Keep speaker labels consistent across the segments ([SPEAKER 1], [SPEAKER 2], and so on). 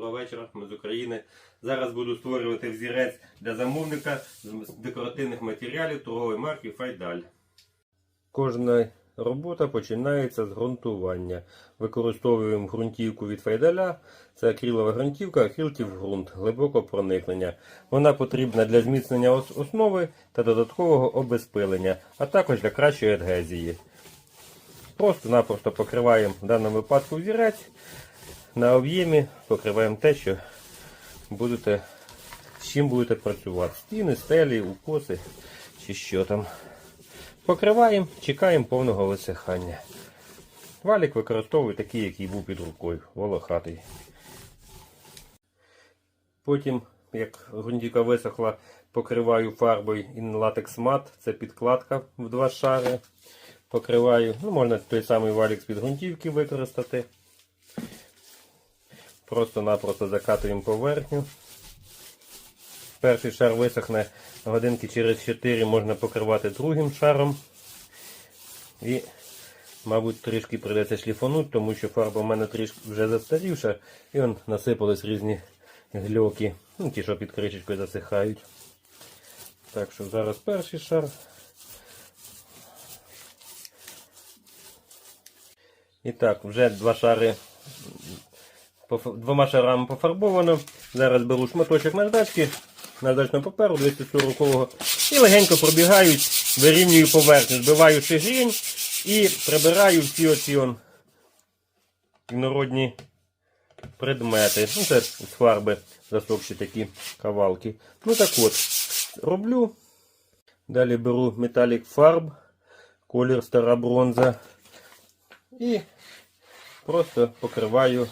[SPEAKER 1] Доброго вечора, ми з України. Зараз буду створювати взірець для замовника з декоративних матеріалів торгової марки Файдаль. Кожна робота починається з ґрунтування. Використовуємо ґрунтівку від Файдаля. Це акрилова ґрунтівка, акрилків ґрунт, глибокого проникнення. Вона потрібна для зміцнення основи та додаткового обезпилення, а також для кращої адгезії. Просто-напросто покриваємо в даному випадку взірець. На об'ємі покриваємо те, що будете, з чим будете працювати. Стіни, стелі, укоси чи що там. Покриваємо, чекаємо повного висихання. Валік використовую такий, який був під рукою, волохатий. Потім, як ґрунтівка висохла, покриваю фарбою Inlatex Matte. Це підкладка в два шари. Покриваю. Ну, можна той самий валік з-під ґрунтівки використати. Просто-напросто закатуємо поверхню. Перший шар висохне годинки через 4 можна покривати другим шаром. І, мабуть, трішки прийдеться шліфанути, тому що фарба в мене трішки вже застарівша і он насипались різні гльоки, ну, ті, що під кришечкою засихають. Так що зараз перший шар. І так, вже два шари двома шарами пофарбовано. Зараз беру шматочок наждачки, наждачного паперу 240-го і легенько пробігають, вирівнюю поверхню, збиваю шигрінь і прибираю всі оці он інородні предмети. Ну, це з фарби засохші такі кавалки. Ну так от, роблю. Далі беру металік фарб, колір стара бронза. І просто покриваю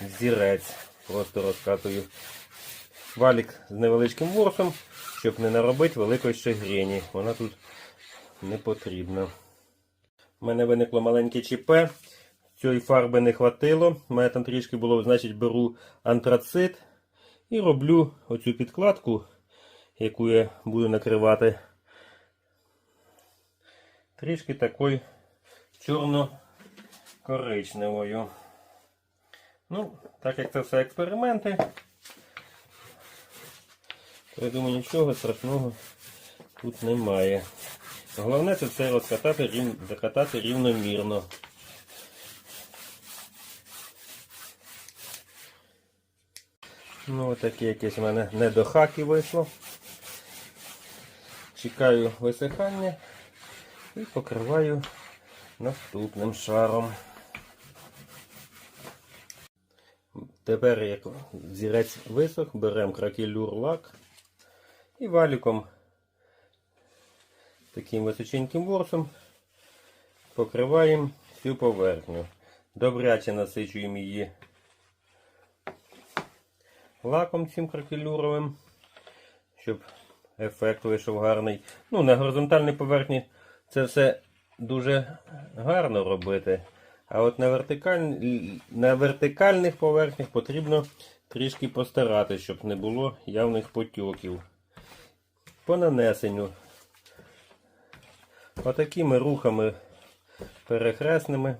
[SPEAKER 1] зірець. Просто розкатую валік з невеличким ворсом, щоб не наробити великої щегрені. Вона тут не потрібна. У мене виникло маленьке ЧП. Цієї фарби не хватило. У мене там трішки було, значить, беру антрацит і роблю оцю підкладку, яку я буду накривати. Трішки такою чорно-коричневою. Ну, так як це все експерименти, то я думаю, нічого страшного тут немає. Головне це все розкатати, рів... закатати рівномірно. Ну, отаке якесь у мене не до хаки вийшло. Чекаю висихання і покриваю наступним шаром. Тепер, як зірець висох, беремо кракелюр лак і валіком таким височеньким ворсом покриваємо всю поверхню. Добряче насичуємо її лаком цим кракелюровим, щоб ефект вийшов гарний. Ну, на горизонтальній поверхні це все дуже гарно робити. А от на, вертикаль... на вертикальних поверхнях потрібно трішки постаратися, щоб не було явних потьоків. По нанесенню. Отакими рухами перехресними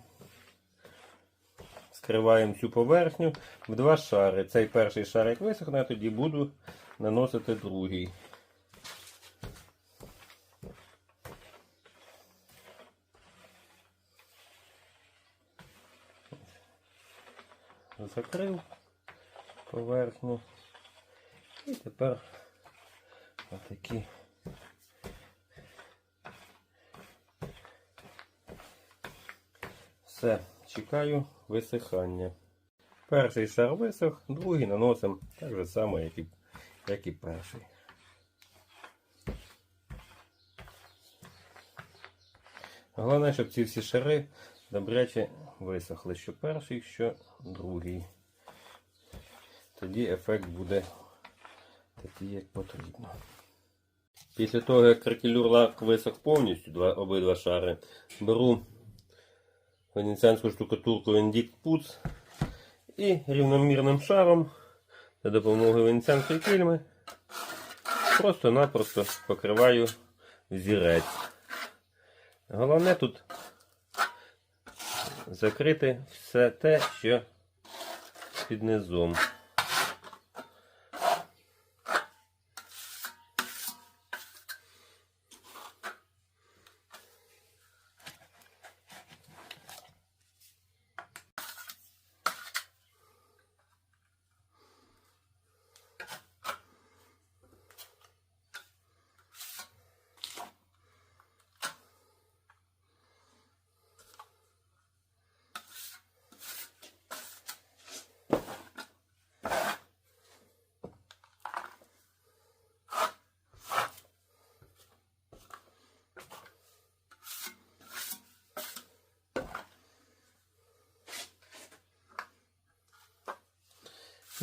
[SPEAKER 1] скриваємо цю поверхню в два шари. Цей перший шар як висохне, тоді буду наносити другий. Закрив поверхню. І тепер отакі все, чекаю висихання. Перший шар висох, другий наносимо так же само, як і, як і перший. Головне, щоб ці всі шари добряче висохли, що перший, що другий. Тоді ефект буде такий, як потрібно. Після того, як кракелюр лак висох повністю, два, обидва шари, беру венеціанську штукатурку Vendict Puts і рівномірним шаром за допомогою венеціанської кільми просто-напросто покриваю зірець. Головне тут закрити все те, що під низом.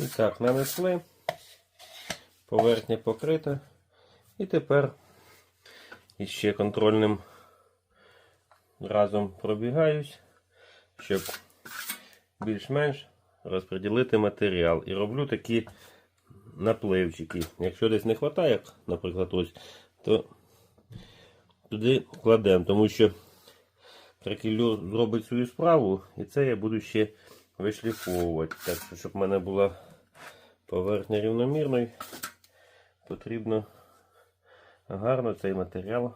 [SPEAKER 1] І так, нанесли. Поверхня покрита. І тепер іще контрольним разом пробігаюсь, щоб більш-менш розподілити матеріал. І роблю такі напливчики. Якщо десь не вистачає, наприклад, ось, то туди кладемо, тому що кракелюр зробить свою справу, і це я буду ще вишліфовувати. Так що, щоб в мене була поверхня рівномірною, потрібно гарно цей матеріал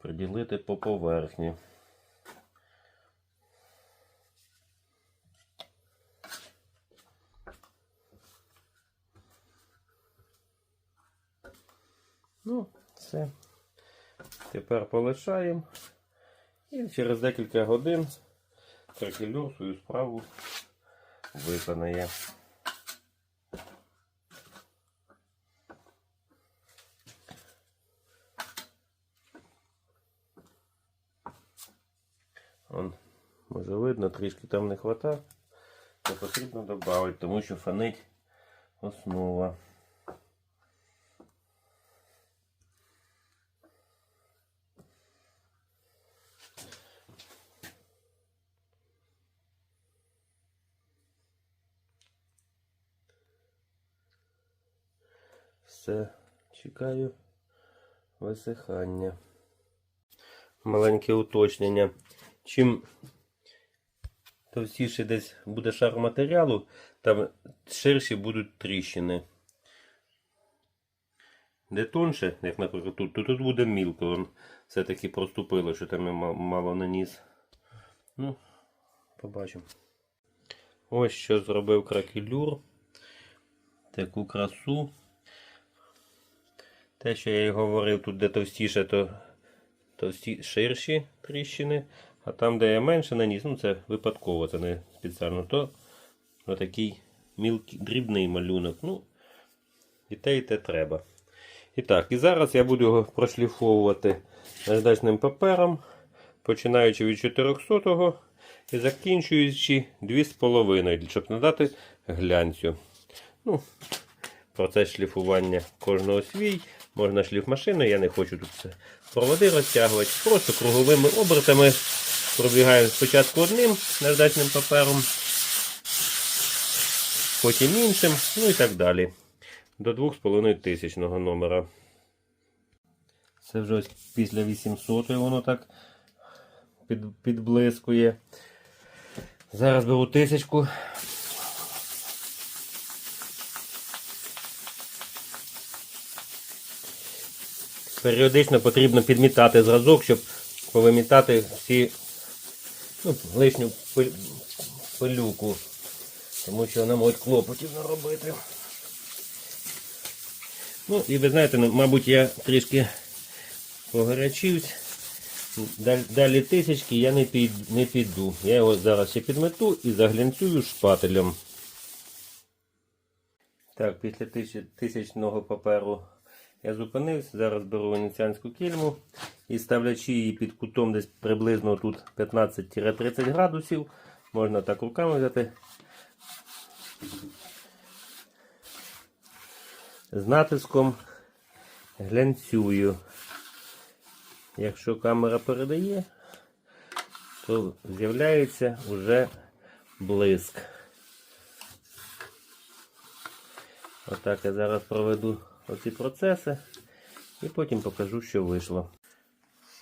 [SPEAKER 1] розподілити по поверхні. Ну, все. Тепер полишаємо. І через декілька годин кракелюр свою справу виконає. Он, може видно, трішки там не вистачає, то потрібно додати, тому що фонить основа. Все, чекаю висихання. Маленьке уточнення. Чим товстіше десь буде шар матеріалу, там ширші будуть тріщини. Де тонше, як наприклад тут, то тут буде мілко. Все-таки проступило, що там мало наніс. Ну, побачимо. Ось що зробив кракелюр. Таку красу. Те, що я і говорив, тут де товстіше, то товсті, ширші тріщини, а там, де я менше наніс, ну це випадково, це не спеціально, то отакий мілкий, дрібний малюнок. Ну, і те, і те треба. І так, і зараз я буду його прошліфовувати наждачним папером, починаючи від 400-го і закінчуючи 2,5, щоб надати глянцю. Ну, процес шліфування кожного свій. Можна шліфмашиною, я не хочу тут все проводи розтягувати. Просто круговими обертами пробігаємо спочатку одним наждачним папером, потім іншим, ну і так далі. До 2,5 тисячного номера. Це вже ось після 800 воно так під, підблискує. Зараз беру тисячку. Періодично потрібно підмітати зразок, щоб повимітати всі ну, лишню пилюку. Тому що вона можуть клопотів наробити. Ну і ви знаєте, ну, мабуть, я трішки погорячився. Далі, тисячки я не, під, не піду. Я його зараз ще підмету і заглянцюю шпателем. Так, після тисяч, тисячного паперу я зупинився. Зараз беру венеціанську кільму і ставлячи її під кутом десь приблизно тут 15-30 градусів, можна так руками взяти. З натиском глянцюю. Якщо камера передає, то з'являється вже блиск. Отак я зараз проведу оці процеси і потім покажу, що вийшло.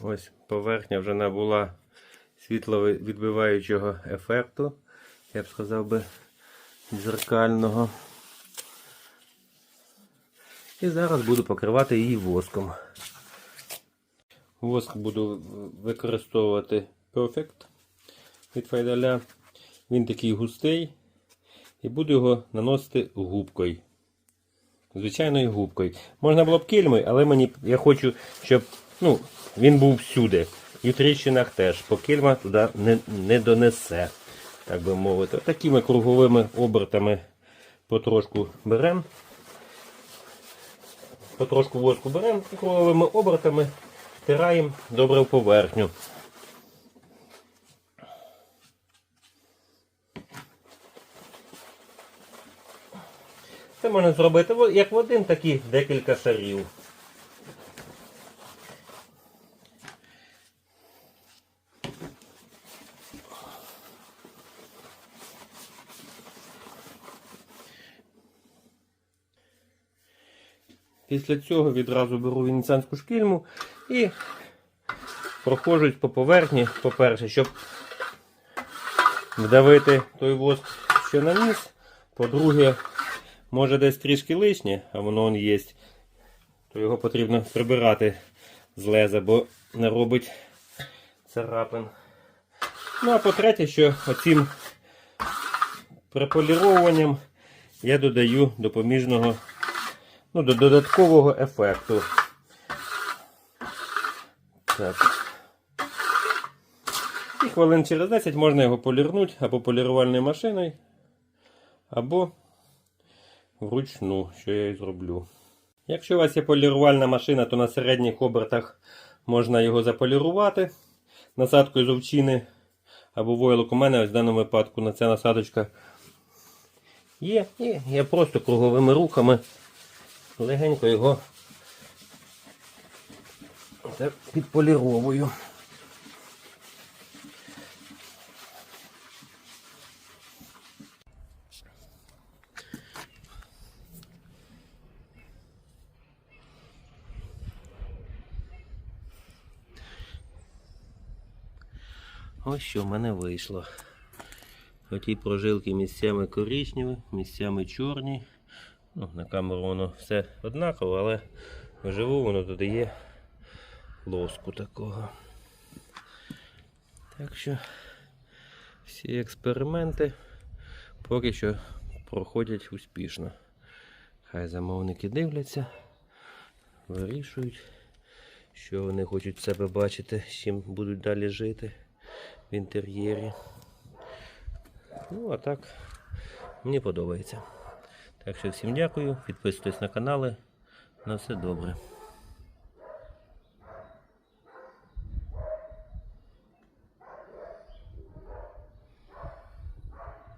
[SPEAKER 1] Ось поверхня вже набула світловідбиваючого ефекту, я б сказав би, дзеркального. І зараз буду покривати її воском. Воск буду використовувати Perfect від Файдаля. Він такий густий. І буду його наносити губкою. Звичайною губкою. Можна було б кільмою, але мені я хочу, щоб ну, він був всюди. І в тріщинах теж. Бо кільма туди не, не донесе, так би мовити. Такими круговими обертами потрошку беремо. Потрошку воску беремо і круговими обертами, втираємо добре в поверхню. Це можна зробити як в один, так і декілька шарів. Після цього відразу беру венеціанську шкільму і проходжусь по поверхні, по-перше, щоб вдавити той воск, що наніс. По-друге, може десь трішки лишнє, а воно он є, то його потрібно прибирати з леза, бо не робить царапин. Ну а по-третє, що оцим прополіровуванням я додаю допоміжного, ну, до додаткового ефекту. Так. І хвилин через 10 можна його полірнути або полірувальною машиною, або вручну, що я і зроблю. Якщо у вас є полірувальна машина, то на середніх обертах можна його заполірувати насадкою з овчини або войлок. У мене ось в даному випадку на ця насадочка є. І я просто круговими рухами легенько його підполіровую. Ось що в мене вийшло. Оті прожилки місцями коричневі, місцями чорні. Ну, на камеру воно все однаково, але вживу воно додає лоску такого. Так що всі експерименти поки що проходять успішно. Хай замовники дивляться, вирішують, що вони хочуть себе бачити, з чим будуть далі жити в інтер'єрі. Ну, а так, мені подобається. Так що всім дякую, підписуйтесь на канали. На все добре.